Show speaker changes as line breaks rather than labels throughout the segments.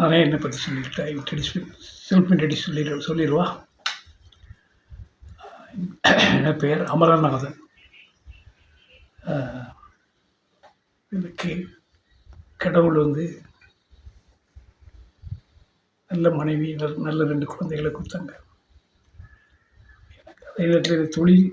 நானே என்னை பற்றி சொல்லிக்கிட்டேன் இன்ட்ரடியூஸ் செல்ஃப் இன்ட்ரடியூஸ் சொல்லிடு சொல்லிடுவா. என் பெயர்? அமரநாதன். எனக்கு கடவுள் வந்து நல்ல மனைவி நல்ல நல்ல ரெண்டு குழந்தைகளை கொடுத்தாங்க. எனக்கு அதே நேரத்தில் தொழில்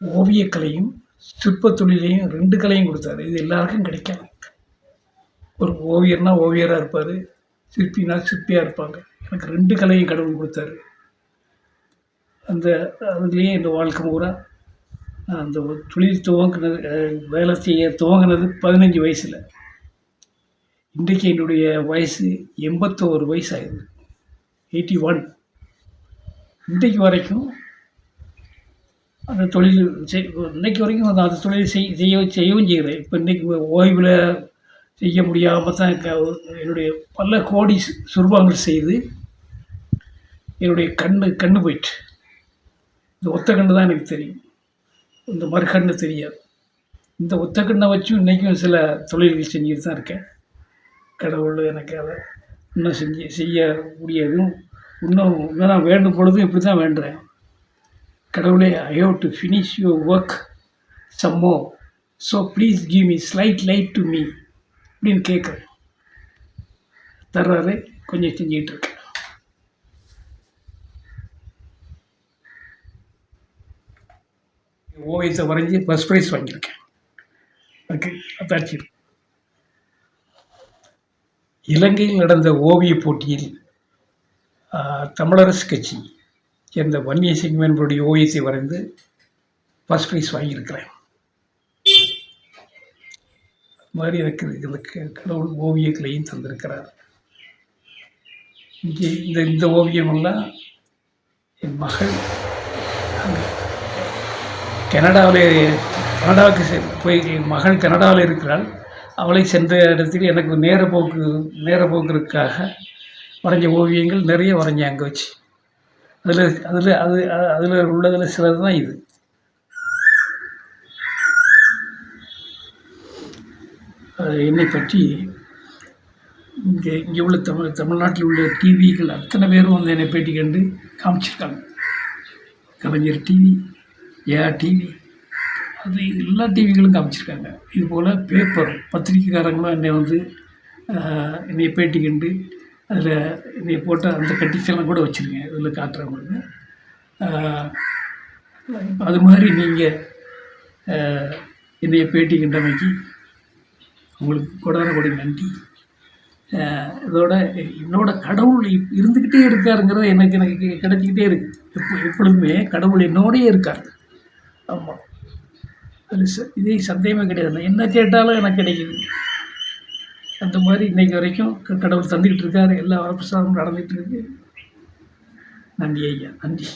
ஓவியக்கலையும் சிற்பத் தொழிலையும் ரெண்டு கலையும் கொடுத்தாரு. இது எல்லாருக்கும் கிடைக்காது. ஒரு ஓவியர்னால் ஓவியராக இருப்பார் சிற்பினா சிற்பியாக இருப்பாங்க. எனக்கு ரெண்டு கலையும் கடவுள் கொடுத்தாரு. அந்த அதுலேயே இந்த வாழ்க்கை பூரா அந்த தொழில் துவங்கினது வேலை செய்ய துவங்கினது பதினஞ்சு வயசில். இன்றைக்கு என்னுடைய வயசு எண்பத்தோரு வயசு ஆகுது எயிட்டி ஒன். இன்றைக்கு வரைக்கும் அந்த தொழில் செய் இன்றைக்கு வரைக்கும் அந்த அந்த தொழில் செய் செய்யவும் செய்யவும் செய்கிறேன் இப்போ இன்றைக்கி ஓய்வில் செய்ய முடியாமல் தான் என்னுடைய பல கோடி சு- செய்து என்னுடைய கண்ணு கண்ணு போயிட்டு இந்த ஒத்த கண்ணு தான் எனக்கு தெரியும். இந்த மறு தெரியாது. இந்த ஒத்த கண்ணை வச்சும் இன்றைக்கும் சில தொழில்கள் செஞ்சுட்டு தான் இருக்கேன். கடவுள் எனக்கு அதை இன்னும் செஞ்சு செய்ய முடியாதும் இன்னும் இன்னும் நான் வேண்டும் பொழுதும் இப்படி தான் வேண்டுறேன். கடவுளே I have to finish your work சம்மோ so please give me slight light to me அப்படின்னு கேட்குறேன். தர்றாரு கொஞ்சம் செஞ்சுக்கிட்டு இருக்கேன் ஓவியத்தை வரைஞ்சி ஃபஸ்ட் ப்ரைஸ் வாங்கியிருக்கேன். ஓகே அத்தாட்சி இலங்கையில் நடந்த ஓவியப் போட்டியில் தமிழரசு கட்சி சேர்ந்த வன்னிய சிங்கம் ஓவியத்தை வரைந்து ஃபஸ்ட் ப்ரைஸ் வாங்கியிருக்கிறேன். மாதிரி எனக்கு எங்களுக்கு கடவுள் ஓவியங்களையும் தந்திருக்கிறார். இங்கே இந்த இந்த ஓவியமெல்லாம் என் மகள் கனடாவில் கனடாவுக்கு செ- போய் என் மகள் கனடாவில் இருக்கிறாள். அவளை சென்ற இடத்தில் எனக்கு நேரப்போக்கு நேரப்போக்கிற்காக வரைஞ்ச ஓவியங்கள் நிறைய வரைஞ்சேன் அங்கே வச்சு. அதில் அதில் அது அதில் உள்ளதில் சிலது தான் இது. என்னை பற்றி இங்கே இங்கே உள்ள தமிழ் தமிழ்நாட்டில் உள்ள டிவிகள் அத்தனை பேரும் வந்து என்னை பேட்டி கண்டு காமிச்சிருக்காங்க. கலைஞர் டிவி ஏஆ டிவி அது எல்லா டிவிகளும் காமிச்சிருக்காங்க. இது போல் பேப்பர் பத்திரிக்கைக்காரங்களும் என்னை வந்து என்னை பேட்டி கண்டு அதில் என்னை போட்ட அந்த கட்டிசெல்லாம் கூட வச்சுருக்கேன். இதில் காட்டுறேன் இப்போ அது மாதிரி நீங்கள் என்னைய பேட்டி கண்டமைக்கு உங்களுக்கு கொடான கொடி நன்றி இதோட என்னோட கடவுள் இருந்துக்கிட்டே இருக்காருங்கிறது எனக்கு எனக்கு கிடைச்சிக்கிட்டே இருக்கு. எப்போ எப்பொழுதுமே கடவுள் என்னோடயே இருக்கார். ஆமாம் அது ச இதே சந்தேகமே கிடையாது. என்ன கேட்டாலும் எனக்கு கிடைக்குது. அந்த மாதிரி இன்னைக்கு வரைக்கும் க- கடவுள் தந்துக்கிட்டு இருக்காரு. எல்லா வரப்பிரசாதமும் நடந்துகிட்டு இருக்கு. நன்றி ஐயா. நன்றி.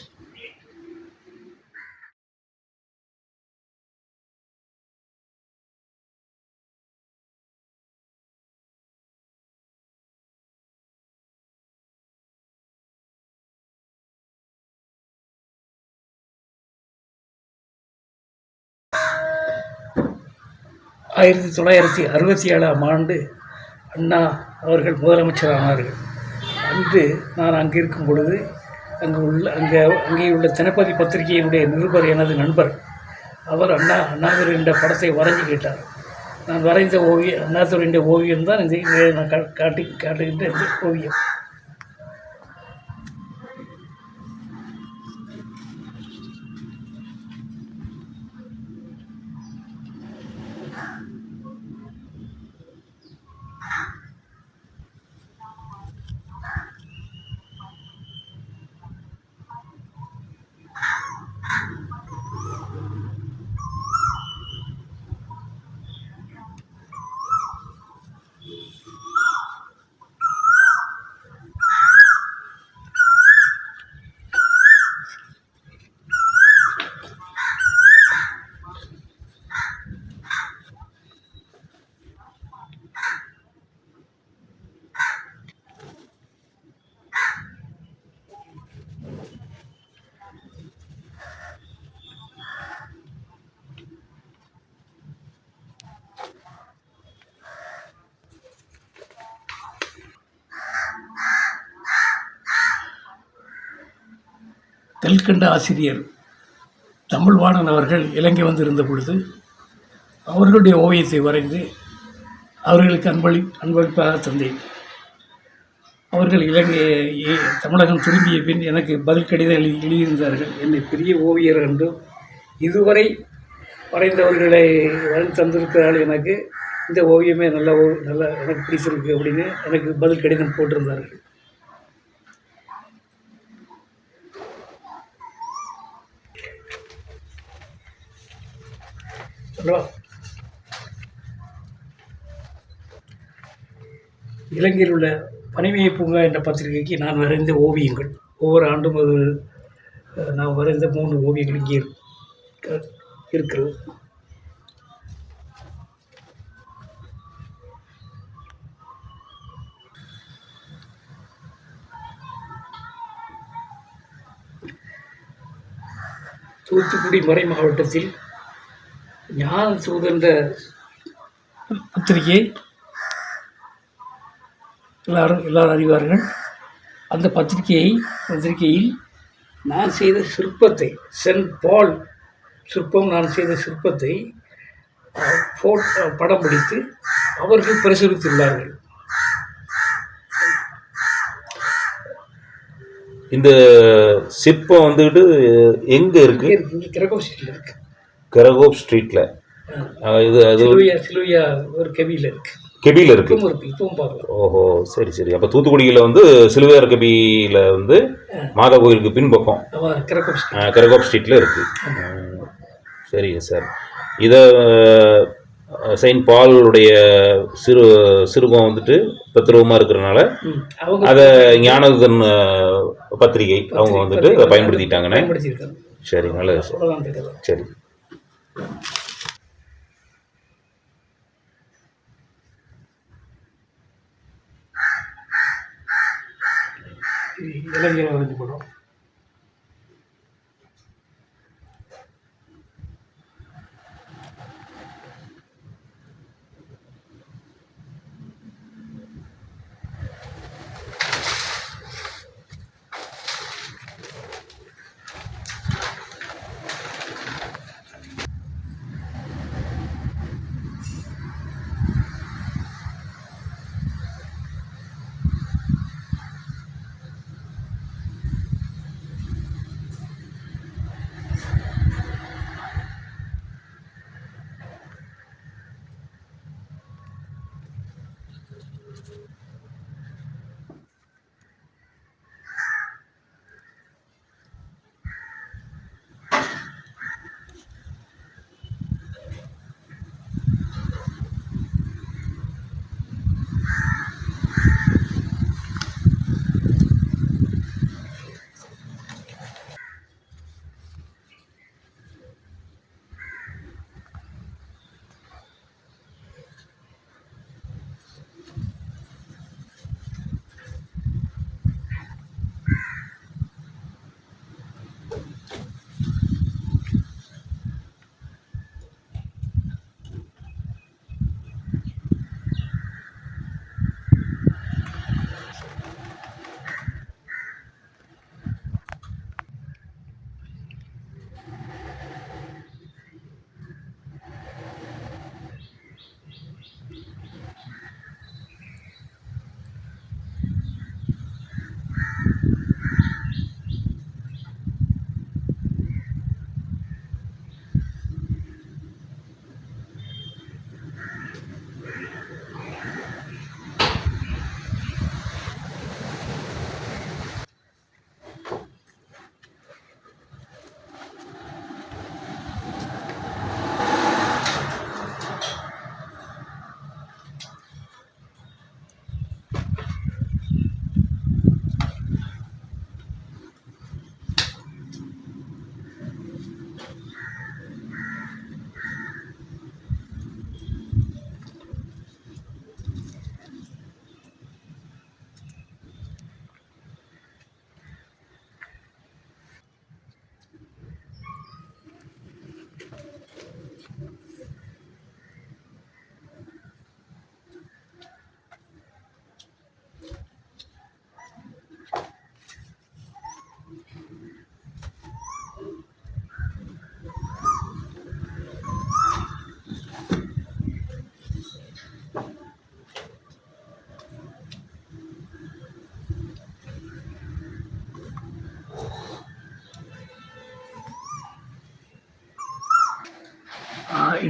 ஆயிரத்தி தொள்ளாயிரத்தி அறுபத்தி ஏழாம் ஆண்டு அண்ணா அவர்கள் முதலமைச்சரானார்கள். அன்று நான் அங்கே இருக்கும் பொழுது அங்கு உள்ள அங்கே அங்கே உள்ள தினப்பதி பத்திரிகையினுடைய நிருபர் எனது நண்பர் அவர் அண்ணா அண்ணாதுரை என்ற படத்தை வரைஞ்சு கேட்டார். நான் வரைந்த ஓவியம் அண்ணாதுரை என்ற ஓவியம் தான் இந்த இதை நான் கா- காட்டி காட்டுகின்ற இந்த ஓவியம். கல்கண்ட ஆசிரியர் தமிழ்வாணன் அவர்கள் இலங்கை வந்திருந்த பொழுது அவர்களுடைய ஓவியத்தை வரைந்து அவர்களுக்கு அன்பளி அன்பளிப்பாக தந்தேன். அவர்கள் இலங்கை தமிழகம் திரும்பிய பின் எனக்கு பதில் கடிதம் எழுதி எழுதியிருந்தார்கள். என்னை பெரிய ஓவியர் என்றும் இதுவரை வரைந்தவர்களை வரைந்து தந்திருக்கிறார்கள் எனக்கு. இந்த ஓவியமே நல்ல ஓ நல்ல எனக்கு பிடிச்சிருக்கு அப்படின்னு எனக்கு பதில் கடிதம் போட்டிருந்தார்கள். ஹலோ. இலங்கையில் உள்ள பனிமய பூங்கா என்ற பத்திரிகைக்கு நான் வரைந்த ஓவியங்கள். ஒவ்வொரு ஆண்டும் அது நான் வரைந்த மூன்று ஓவியங்கள் இங்கே இருக்க- இருக்கிறது. தூத்துக்குடி மறை மாவட்டத்தில் ஞான சுதந்திர பத்திரிகை? எல்லாரும் எல்லாரும் அறிவார்கள். அந்த பத்திரிகையை பத்திரிகையில் நான் செய்த சிற்பத்தை சென்ட் பால் சிற்பம் நான் செய்த சிற்பத்தை அஹ், ஃபோட் அஹ், படம் பிடித்து அவர்கள் பிரசுரித்துள்ளார்கள்.
இந்த சிற்பம் வந்துக்கிட்டு எங்கே இருக்கு?
இங்கே இருக்கு இங்கே கிரகோசிட்டியில் இருக்கு.
கரகோப் ஸ்ட்ரீட்டில் இது அது
சிலுவையா ஒரு கவியில் இருக்கு.
கெபியில் இருக்கு. ஓஹோ சரி சரி. அப்போ தூத்துக்குடியில் வந்து சிலுவையார் கெபியில் வந்து மாதா கோயிலுக்கு பின்பக்கம். கரகோப் ஸ்ட்ரீட்டில் இருக்கு. சரிங்க சார் இதை செயின்ட் பாலுடைய சிறு சிறுகம் வந்துட்டு தத்ரூபமாக இருக்கிறனால அதை ஞானதன் பத்திரிகை அவங்க வந்துட்டு அதை பயன்படுத்திட்டாங்கண்ணே. சரி நல்லது சரி.
இளைஞர் வரைஞ்ச போடுறோம்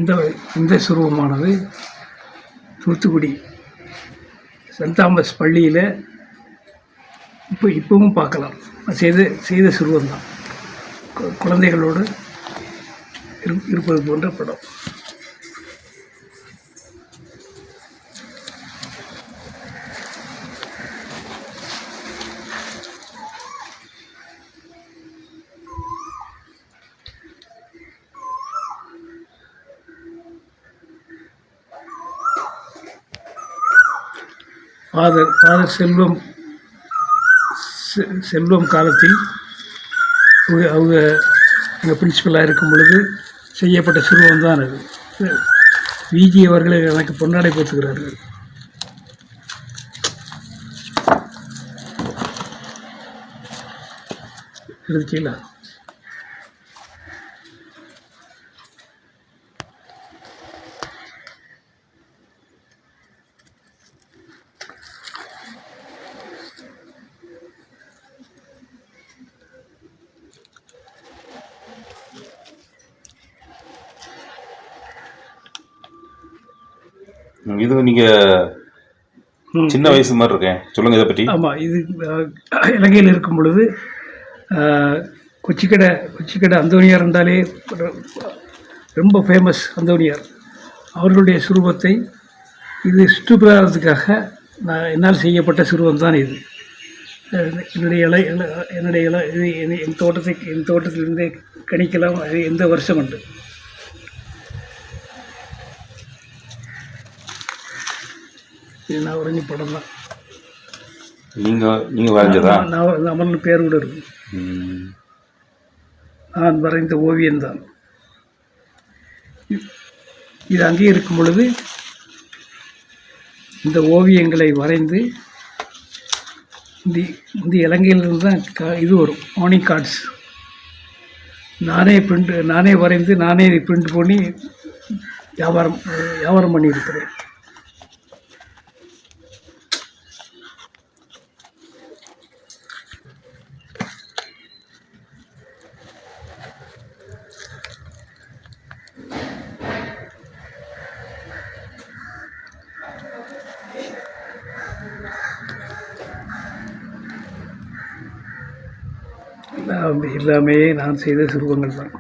இந்த இந்த சுரூபமானது தூத்துக்குடி சென்ட் தாமஸ் பள்ளியில் இப்போ இப்பவும் பார்க்கலாம். செய்த செய்த சுருவம் தான் குழந்தைகளோடு இரு இருப்பது போன்ற படம். ஃபாதர் ஃபாதர் செல்வம் செ- செல்வம் காலத்தில் அவங்க அவங்க எங்கள் பிரின்சிபலாக இருக்கும் பொழுது செய்யப்பட்ட சிறுவம் தான் அது. விஜி அவர்களை எனக்கு பொன்னாடை போத்துக்கிறார்கள் எடுத்துட்டீங்களா
ம், இது நீங்கள். சின்ன வயசு மாதிரி இருக்கேன். சொல்லுங்கள் இதை பற்றி.
ஆமாம் இது இலங்கையில் இருக்கும் பொழுது கொச்சிக்கடை கொச்சிக்கடை அந்தோனியார் இருந்தாலே ரொ- ரொம்ப ஃபேமஸ் அந்தோனியார் அவர்களுடைய சுரூபத்தை இது சுற்றுப்பிரகாரத்துக்காக நான் என்னால் செய்யப்பட்ட சுரூபம் தான் இது. என்னுடைய இலை என்னுடைய இலை இது என் என் தோட்டத்தை என் தோட்டத்திலிருந்தே கணிக்கலாம். அது எந்த வருஷம் உண்டு இது நான் உறங்கி படம் தான்.
நீங்கள் நீங்கள் வரைஞ்சதா?
நான் நான் அமர்னு பேர் கூட இருக்கும்
ம்.
நான் வரைந்த ஓவியம்தான் இ- இது அங்கே இருக்கும் பொழுது இந்த ஓவியங்களை வரைந்து இந்த இந்த இலங்கையிலிருந்து தான் க- இது வரும் மார்னிங் கார்ட்ஸ் நானே பிரிண்ட் நானே வரைந்து நானே பிரிண்ட் பண்ணி வியாபாரம் வியாபாரம் பண்ணியிருக்கிறேன். நான் செய்த சிற்பங்கள் தான்.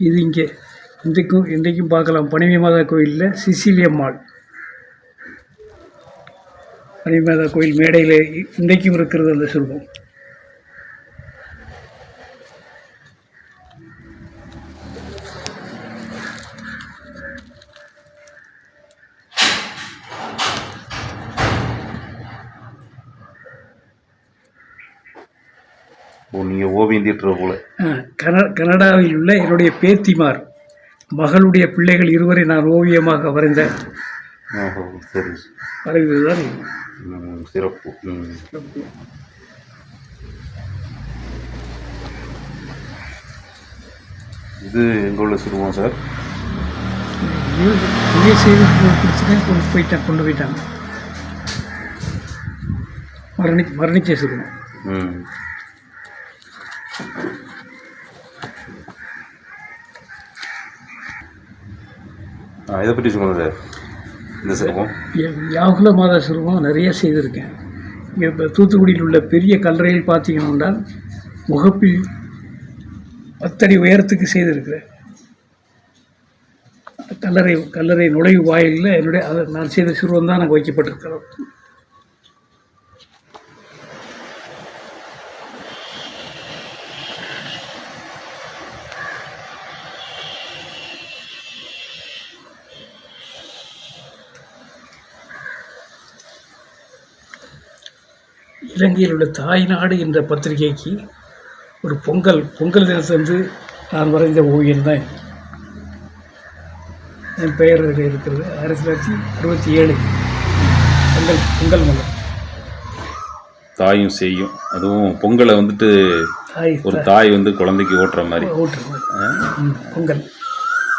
இது இங்கே. இன்றைக்கும் இன்றைக்கும் பார்க்கலாம். பனிமை மாதா கோயிலில் சிசிலியம்மாள் பனிமை மாதா கோயில் மேடையில் இன்றைக்கும் இருக்கிறது அந்த
சுரூபம் தீட்டுற போல.
கனடாவில் உள்ள என்னுடைய பேத்திமார் மகளுடைய பிள்ளைகள் இருவரை நான் ஓவியமாக வரைந்த
ஓஹோ சரி.
வரைந்தது தான் இது.
ம், சிறப்பு. இது எங்கே உள்ள சிறுவம் சார்?
இங்கே செய்து கொண்டு போயிட்டேன் கொண்டு போயிட்டாங்க. மரணி மரணிச்சே சொல்லுவோம்
ம். இதை பற்றி சொல்லுங்கள் சார். இந்த சிற்பம்
யாகுல மாதா சுரூபம் நிறைய செய்திருக்கேன். இப்போ தூத்துக்குடியில் உள்ள பெரிய கல்லறையில் பார்த்தீங்கன்னா முகப்பில் பத்தடி உயரத்துக்கு செய்திருக்கிறேன். கல்லறை கல்லறை நுழைவு வாயிலில் என்னுடைய அதை நான் செய்த சிறுவம் தான் அங்கே வைக்கப்பட்டிருக்கிறோம் இலங்கையில் உள்ள தாய்நாடு என்ற பத்திரிகைக்கு ஒரு பொங்கல் பொங்கல் தினத்தன்று நான் வரைந்த ஓவியம் தான். என் பெயர் இருக்கிறது. ஆயிரத்தி தொள்ளாயிரத்தி அறுபத்தி ஏழு. பொங்கல் பொங்கல் மலர்
தாயும் செய்யும் அதுவும் பொங்கலை வந்துட்டு
தாய்
ஒரு தாய். வந்து குழந்தைக்கு ஓட்டுற மாதிரி.
ம், பொங்கல்.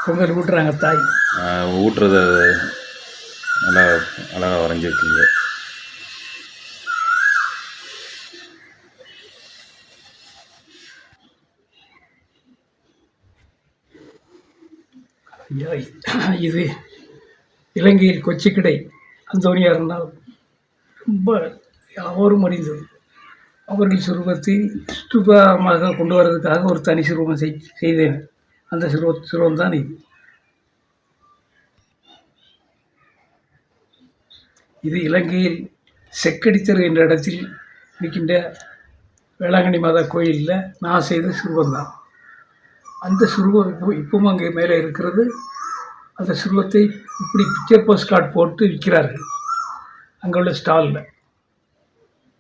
பொங்கல் ஊட்டுறாங்க தாய்.
ஊட்டுறத நல்லா அழகாக வரைஞ்சிருக்கீங்க.
இது இலங்கையில் கொச்சிக்கிடை அந்தோனியார்னால் ரொம்ப யாவரும் அறிந்தது. அவர்கள் சிறுவத்தை சுற்றுலாமாக கொண்டு வர்றதுக்காக ஒரு தனி சிறுவம் செய் செய்தேன் அந்த சிறுவ சிறுவம் தான் இது. இது இலங்கையில் செக்கடித்தரு என்ற இடத்தில் இருக்கின்ற வேளாங்கண்ணி மாதா கோயிலில் நான் செய்த சிறுவம் தான் அந்த சிறுவம் இப்போ இப்பவும் அங்கே மேலே இருக்கிறது. அந்த சிறுவத்தை இப்படி பிக்சர் போஸ்ட் கார்டு போட்டு விற்கிறார்கள். அங்கே உள்ள ஸ்டாலில்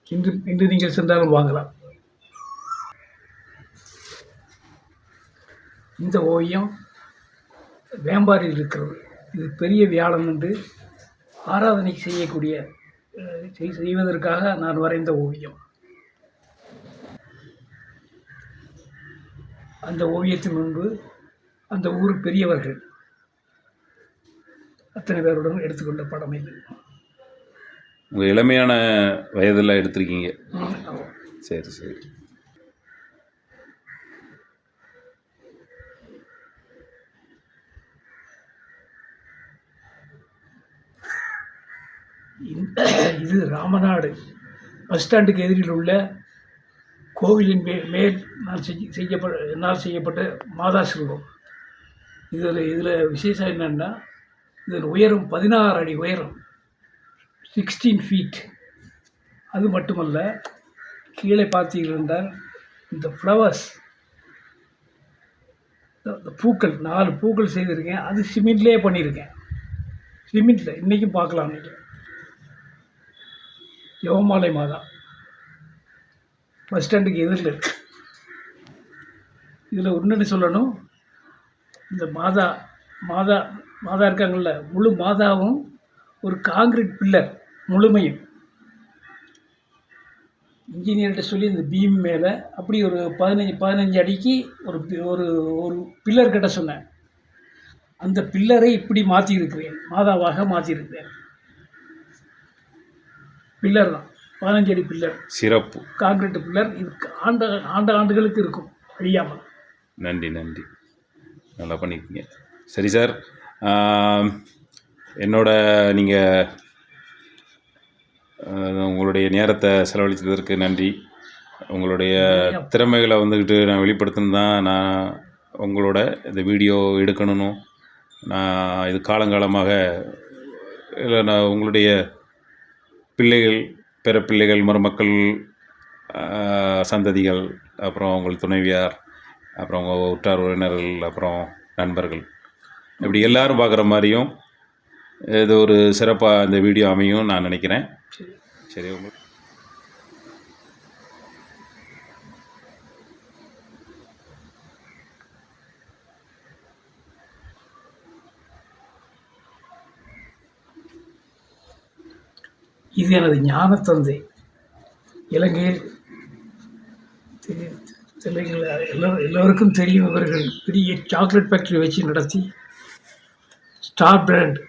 இன்று இன்று நீங்கள் சென்றாலும் வாங்கலாம். இந்த ஓவியம் வேம்பாரில் இருக்கிறது. இது பெரிய வியாழன் என்று ஆராதனை செய்யக்கூடிய செய்- செய்வதற்காக நான் வரைந்த ஓவியம். அந்த ஓவியத்தின் முன்பு அந்த ஊர் பெரியவர்கள் அத்தனை பேருடன் எடுத்துக்கொண்ட படம். இது
உங்கள் இளமையான வயதில் எடுத்திருக்கீங்க. சரி சரி.
இது ராமநாடு. பஸ் ஸ்டாண்டுக்கு எதிரில் உள்ள கோவிலின் மே மேல் நான் செஞ்சு செய்யப்பட என்னால் செய்யப்பட்ட மாதா சிறுவம் இதில் இதில் விசேஷம் என்னென்னா இதில் உயரம் பதினாறு அடி உயரம் சிக்ஸ்டீன் ஃபீட் அது மட்டுமல்ல கீழே பார்த்தீர்கள் என்றால் இந்த ஃப்ளவர்ஸ் இந்த பூக்கள் நாலு பூக்கள் செய்திருக்கேன். அது சிமெண்ட்லேயே பண்ணியிருக்கேன். சிமெண்ட்டில் இன்றைக்கும் பார்க்கலாம் நீங்கள் யோமாலை மாதா. பஸ் ஸ்டாண்டுக்கு எதிரில் இருக்கு. இதில் ஒன்றுன்னு சொல்லணும். இந்த மாதா மாதா மாதா இருக்காங்கள்ல முழு மாதாவும் ஒரு காங்கிரீட் பில்லர் முழுமையும். இன்ஜினியர்கிட்ட சொல்லி இந்த பீம் மேலே அப்படி ஒரு பதினஞ்சு பதினஞ்சு அடிக்கு ஒரு ஒரு ஒரு பில்லர் கிட்ட சொன்னேன். அந்த பில்லரை இப்படி மாற்றியிருக்கிறேன் மாதாவாக மாற்றியிருக்கிறேன் பில்லர் தான். பதினஞ்சு அடி பில்லர்.
சிறப்பு.
Concrete pillar. இது ஆண்ட ஆண்ட ஆண்டுகளுக்கு இருக்கும். அழியாமல்
நன்றி நன்றி. நல்லா பண்ணியிருக்கீங்க. சரி சார். என்னோட நீங்கள் உங்களுடைய நேரத்தை செலவழித்ததற்கு நன்றி. உங்களுடைய திறமைகளை வந்துக்கிட்டு நான் வெளிப்படுத்தணும் தான் நான் உங்களோட இந்த வீடியோ எடுக்கணும் நான் இது காலங்காலமாக இல்லை நான் உங்களுடைய பிள்ளைகள் பிற பிள்ளைகள் மருமக்கள் சந்ததிகள் அப்புறம் உங்கள் துணைவியார் அப்புறம் உங்கள் உற்றார் உறவினர்கள் அப்புறம் நண்பர்கள். இப்படி எல்லாரும் பார்க்குற மாதிரியும் இது ஒரு சிறப்பாக இந்த வீடியோ அமையும் நான் நினைக்கிறேன்.
சரி
உங்களுக்கு
இது எனது ஞானத்தந்தை. இலங்கையில் எல்லா எல்லோருக்கும் தெரியும் இவர்கள் பெரிய சாக்லேட் ஃபேக்ட்ரி வச்சு நடத்தி ஸ்டார் பிராண்ட்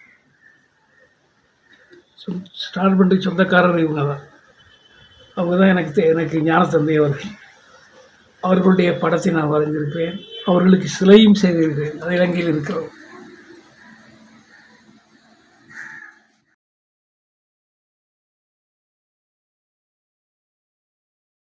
ஸ்டார் பிராண்டுக்கு சொந்தக்காரர் இவங்க தான். அவங்க தான் எனக்கு தெ- எனக்கு ஞான தந்தை அவர்கள். அவர்களுடைய படத்தை நான் வரைஞ்சிருக்கிறேன் அவர்களுக்கு சிலையும் செய்திருக்கிறேன். அது இலங்கையில் இருக்கிறோம்